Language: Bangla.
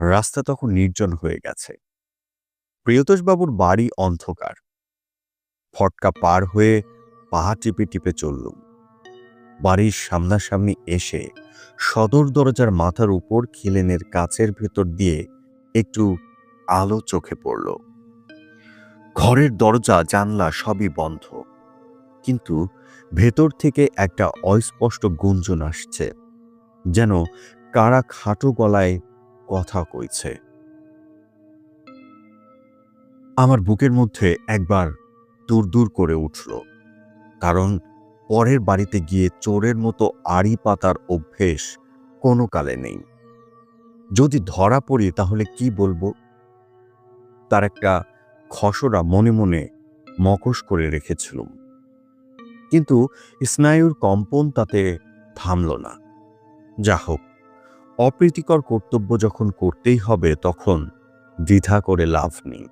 রাস্তা তখন নির্জন হয়ে গেছে। প্রিয়তোষবাবুর বাড়ি অন্ধকার। ফটকা পার হয়ে পা টিপে টিপে চললুম। বাড়ির সামনাসামনি এসে সদর দরজার মাথার উপর খিলেনের কাছের ভেতর দিয়ে একটু আলো চোখে পড়ল। ঘরের দরজা, জানলা সবই বন্ধ। কিন্তু ভেতর থেকে একটা অস্পষ্ট গুঞ্জন আসছে। যেন কারা খাটো গলায় কথা কইছে। আমার বুকের মধ্যে একবার দূর দূর করে উঠল, কারণ পরের বাড়িতে গিয়ে চোরের মতো আড়ি পাতার অভ্যেস কোনো কালে নেই। যদি ধরা পড়ি তাহলে কি বলব? তার একটা খসড়া মনে মনে মকশ করে রেখেছিলুম। কিন্তু স্নায়ুর কম্পন তাতে থামল না। যা হোক অপ্রীতিকর কর্তব্য যখন করতেই হবে তখন দ্বিধা করে লাভ নেই।